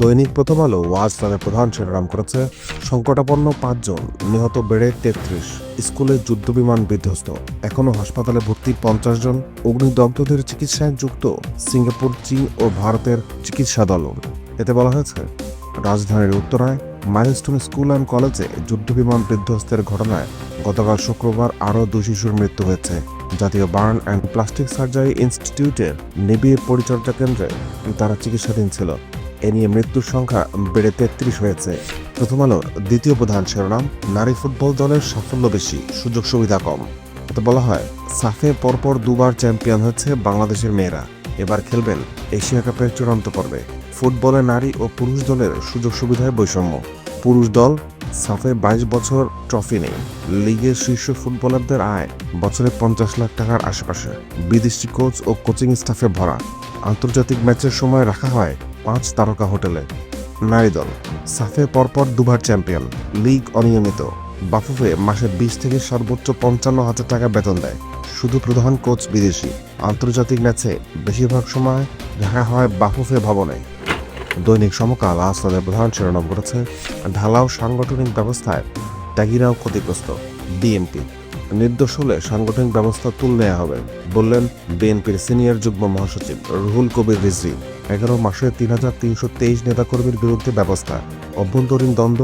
দৈনিক প্রথম আলো ওয়াজ তাদের প্রধান শিরোনাম করেছে সংকটাপন্ন পাঁচজন, নিহত বেড়ে তেত্রিশ, স্কুলে যুদ্ধবিমান বিধ্বস্ত। এখনও হাসপাতালে ভর্তি পঞ্চাশ জন, অগ্নিদগ্ধদের চিকিৎসায় যুক্ত সিঙ্গাপুর, চীন ও ভারতের চিকিৎসা দল এতে বলা হয়েছে, রাজধানীর উত্তরায় মাইলস্টোন স্কুল অ্যান্ড কলেজে যুদ্ধবিমান বিধ্বস্তের ঘটনায় গতকাল শুক্রবার আরও দুই শিশুর মৃত্যু হয়েছে। জাতীয় বার্ন অ্যান্ড প্লাস্টিক সার্জারি ইনস্টিটিউটের নিবিড় পরিচর্যা কেন্দ্রে তারা চিকিৎসাধীন ছিল। এ নিয়ে মৃত্যুর সংখ্যা বেড়ে তেত্রিশ হয়েছে। প্রথম আলোর দ্বিতীয় প্রধান শিরোনাম, নারী ফুটবল দলের সাফল্য বেশি, সুযোগ সুবিধা কম। এতে বলা হয়, সাফে পরপর দুবার চ্যাম্পিয়ন হচ্ছে বাংলাদেশের মেয়েরা। এবার খেলবেন এশিয়া কাপের চূড়ান্ত পর্বে। ফুটবলে নারী ও পুরুষ দলের সুযোগ সুবিধায় বৈষম্য। পুরুষ দল, সাফে বাইশ বছর ট্রফি নেই। লিগের শীর্ষ ফুটবলারদের আয় বছরে পঞ্চাশ লাখ টাকার আশেপাশে। বিদেশি কোচ ও কোচিং স্টাফে ভরা। আন্তর্জাতিক ম্যাচের সময় রাখা হয় পাঁচ তারকা হোটেলে। নারী দল, সাফে পরপর দুবার চ্যাম্পিয়ন, লিগ অনিয়মিত। বাফুফে মাসে বিশ থেকে সর্বোচ্চ পঞ্চান্ন হাজার টাকা বেতন দেয়। শুধু প্রধান কোচ বিদেশি। আন্তর্জাতিক ম্যাচে বেশিরভাগ সময় দেখা হয় বাফুফে ভবনে। দৈনিক সমকাল তাদের প্রধান শিরোনাম করেছে ঢালাও সাংগঠনিক ব্যবস্থায় ত্যাগীরাও ক্ষতিগ্রস্ত, বিএনপি। নির্দোষ হলে সাংগঠনিক ব্যবস্থা তুলে নেওয়া হবে, বললেন বিএনপির সিনিয়র যুগ্ম মহাসচিব রুহুল কবির রিজভি। এগারো মাসে তিন হাজার তিনশো তেইশ নেতাকর্মীর বিরুদ্ধে ব্যবস্থা। অভ্যন্তরীণ দ্বন্দ্ব,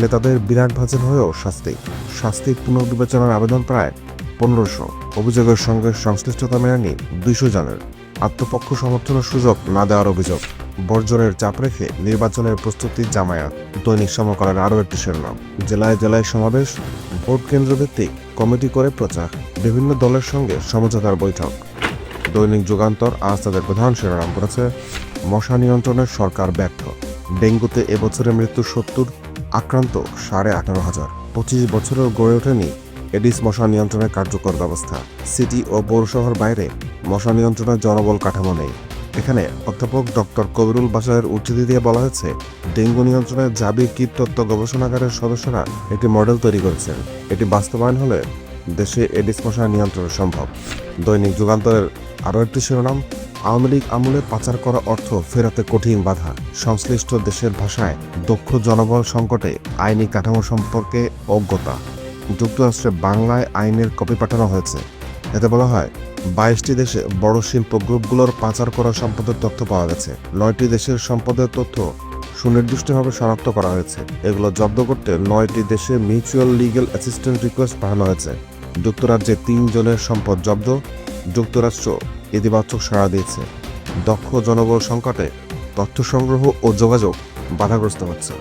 নেতাদের বিরাট ভাজন হয়েও শাস্তি। শাস্তি পুনর্বিবেচনার আবেদন প্রায় পনেরোশো। অভিযোগের সঙ্গে সংশ্লিষ্টতা মেলানি দুইশো জনের। আত্মপক্ষ সমর্থনের সুযোগ না দেওয়ার অভিযোগ। বর্জনের চাপ রেখে নির্বাচনের প্রস্তুতি জামায়াত। দৈনিক সমকালের আরও একটি শিরোনাম, জেলায় জেলায় সমাবেশ, ভোট কেন্দ্র ভিত্তিক কমিটি করে প্রচার, বিভিন্ন দলের সঙ্গে সমঝোতার বৈঠক। দৈনিক যুগান্তর আজ তাদের প্রধান শিরোনাম করেছে মশা নিয়ন্ত্রণে সরকার ব্যর্থ। ডেঙ্গুতে এবছরে মৃত্যু সত্তর, আক্রান্ত সাড়ে আঠারো হাজার। পঁচিশ বছরেও গড়ে ওঠেনি এডিস মশা নিয়ন্ত্রণের কার্যকর ব্যবস্থা। সিটি ও পৌরসভার বাইরে মশা নিয়ন্ত্রণের জনবল কাঠামো নেই। এখানে অধ্যাপক ডক্টর কবিরুল বাসারের উদ্ধৃতি দিয়ে বলা হয়েছে, ডেঙ্গু নিয়ন্ত্রণে জাবির কীটতত্ত্ব গবেষণাগারের সদস্যরা একটি মডেল তৈরি করেছেন। এটি বাস্তবায়ন হলে দেশে এডিস মশা নিয়ন্ত্রণ সম্ভব। দৈনিক যুগান্তরের আরও একটি শিরোনাম আওয়ামী লীগ আমলে পাচার করা অর্থ ফেরাতে কঠিন বাধা। সংশ্লিষ্ট দেশের ভাষায় দক্ষ জনবল সংকটে আইনি কাঠামো সম্পর্কে অজ্ঞতা। যুক্তরাষ্ট্রে বাংলায় আইনের কপি পাঠানো হয়েছে। এতে বলা হয়, বাইশটি দেশে বড় শিল্প গ্রুপগুলোর পাচার করা সম্পদের তথ্য পাওয়া গেছে। নয়টি দেশের সম্পদের তথ্য সুনির্দিষ্টভাবে শনাক্ত করা হয়েছে। এগুলো জব্দ করতে নয়টি দেশে মিউচুয়াল লিগেল অ্যাসিস্ট্যান্ট রিকোয়েস্ট পাঠানো হয়েছে। যুক্তরাজ্যে তিনজনের সম্পদ জব্দ। যুক্তরাষ্ট্র ইতিবাচক সাড়া দিয়েছে। দক্ষ জনবল সংকটে তথ্য সংগ্রহ ও যোগাযোগ বাধাগ্রস্ত হচ্ছে।